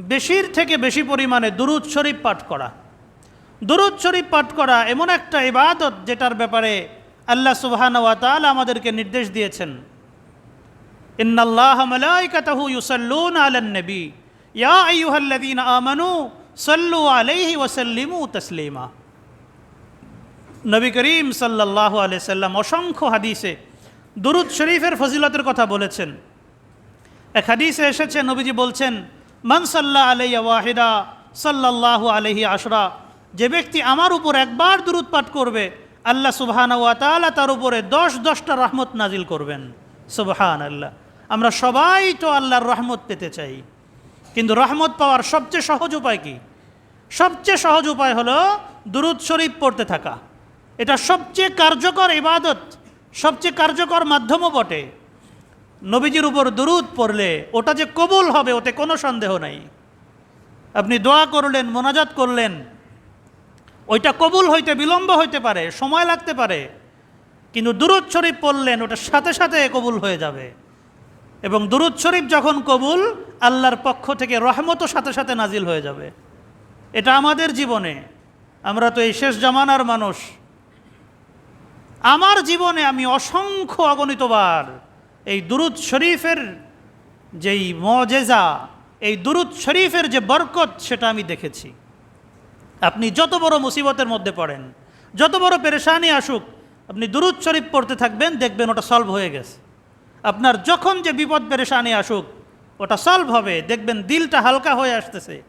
বেশির থেকে বেশি পরিমাণে দুরুদ শরীফ পাঠ করা। দুরুদ শরীফ পাঠ করা এমন একটা ইবাদত যেটার ব্যাপারে আল্লাহ সুবহান ওয়া তাআলা আমাদেরকে নির্দেশ দিয়েছেন। ইন্নাল্লাহ মালাইকাতাহু ইউসাল্লুনা আলান নবী। ইয়া আইয়ুহাল্লাযীনা আমানু সাল্লু আলাইহি ওয়া সাল্লিমু তাসলিমা। নবী করিম সাল্লাল্লাহু আলাইহি সাল্লাম অসংখ্য হাদিসে দুরুদ শরীফের ফজিলতের কথা বলেছেন। এক হাদিসে এসেছে, নবীজি বলছেন মান সাল্লাহ আলাইয়া ওয়াহিদা সাল্লাল্লাহু আলহি আশরা, যে ব্যক্তি আমার উপর একবার পাঠ করবে, আল্লাহ সুবহান ওয়া তাআলা তার উপরে দশ দশটা রহমত নাজিল করবেন। সুবহান আল্লাহ আমরা সবাই তো আল্লাহর রহমত পেতে চাই। কিন্তু রহমত পাওয়ার সবচেয়ে সহজ উপায় কি? সবচেয়ে সহজ উপায় হলো দুরুদ শরীফ পড়তে থাকা। এটা সবচেয়ে কার্যকর ইবাদত, সবচেয়ে কার্যকর মাধ্যমও বটে। নবীজির উপর দুরুদ পড়লে ওটা যে কবুল হবে, ওতে কোনো সন্দেহ নাই। আপনি দোয়া করলেন, মোনাজাত করলেন, ওইটা কবুল হইতে, বিলম্ব হইতে পারে, সময় লাগতে পারে, কিন্তু দুরুদ শরীফ পড়লেন, ওটা সাথে সাথে কবুল হয়ে যাবে। এবং দুরুদ শরীফ যখন কবুল, আল্লাহর পক্ষ থেকে রহমতও সাথে সাথে নাজিল হয়ে যাবে। এটা আমাদের জীবনে, আমরা তো এই শেষ জামানার মানুষ। আমার জীবনে আমি অসংখ্য অগণিতবার এই দুরুদ শরীফের যেই মজেজা, এই দুরুদ শরীফের যে বরকত, সেটা আমি দেখেছি। আপনি যত বড় মুসিবতের মধ্যে পড়েন, যত বড় পেরেশানি আসুক, আপনি দুরুদ শরীফ পড়তে থাকবেন, দেখবেন ওটা সলভ হয়ে গেছে। আপনার যখন যে বিপদ, পেরেশানি আসুক, ওটা সলভ হবে। দেখবেন দিলটা হালকা হয়ে আসতেছে।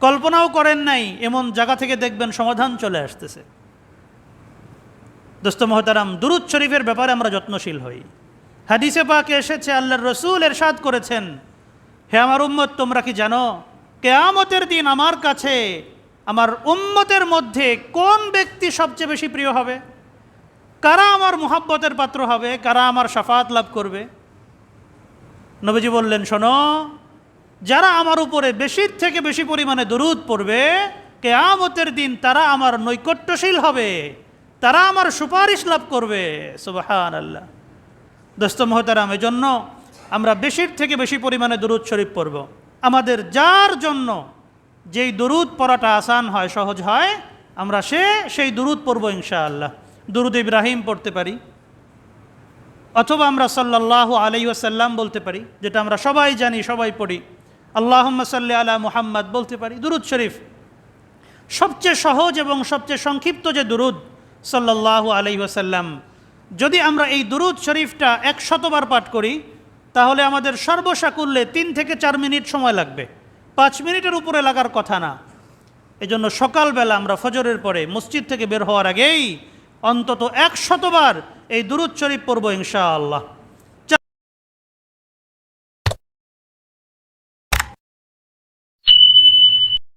কল্পনাও করেন নাই, এমন জায়গা থেকে দেখবেন সমাধান চলে আসতেছে। দোস্ত মহতারাম, দুরুদ শরীফের ব্যাপারে আমরা যত্নশীল হই। হাদিসে পাকে এসেছে, আল্লাহর রসুল এরশাদ করেছেন। হে আমার উম্মত, তোমরা কি জানো, কেয়ামতের দিন আমার কাছে, আমার উম্মতের মধ্যে কোন ব্যক্তি সবচেয়ে বেশি প্রিয় হবে? কারা আমার মুহাব্বতের পাত্র হবে? কারা আমার সাফাত লাভ করবে? নবীজি বললেন, শোনো, যারা আমার উপরে বেশির থেকে বেশি পরিমাণে দরুদ পড়বে, কেয়ামতের দিন তারা আমার নৈকট্যশীল হবে, তারা আমার সুপারিশ লাভ করবে। সুবাহান আল্লাহ দোস্ত মহতারাম এজন্য আমরা বেশির থেকে বেশি পরিমাণে দরুদ শরীফ পড়ব। আমাদের যার জন্য যেই দরুদ পড়াটা আসান হয়, সহজ হয়, আমরা সে, সেই দরুদ পড়ব ইনশাআল্লাহ। দুরুদ ইব্রাহিম পড়তে পারি। অথবা আমরা সাল্লাহ আলাই ওয়াসাল্লাম বলতে পারি, যেটা আমরা সবাই জানি, সবাই পড়ি। আল্লাহ সাল্লি আলা মুহাম্মদ বলতে পারি, দুরুদ শরীফ। সবচেয়ে সহজ এবং সবচেয়ে সংক্ষিপ্ত যে দুরুদ সাল্লাহ আলাই ওয়াসাল্লাম যদি আমরা এই দুরুদ শরীফটা এক শতবার পাঠ করি, তাহলে আমাদের সর্বসাকুল্যে তিন থেকে চার মিনিট সময় লাগবে। পাঁচ মিনিটের উপরে লাগার কথা না। এজন্য সকালবেলা আমরা ফজরের পরে মসজিদ থেকে বের হওয়ার আগেই অন্তত এক শতবার এই দুরুদ শরীফ পড়ব ইনশাআল্লাহ।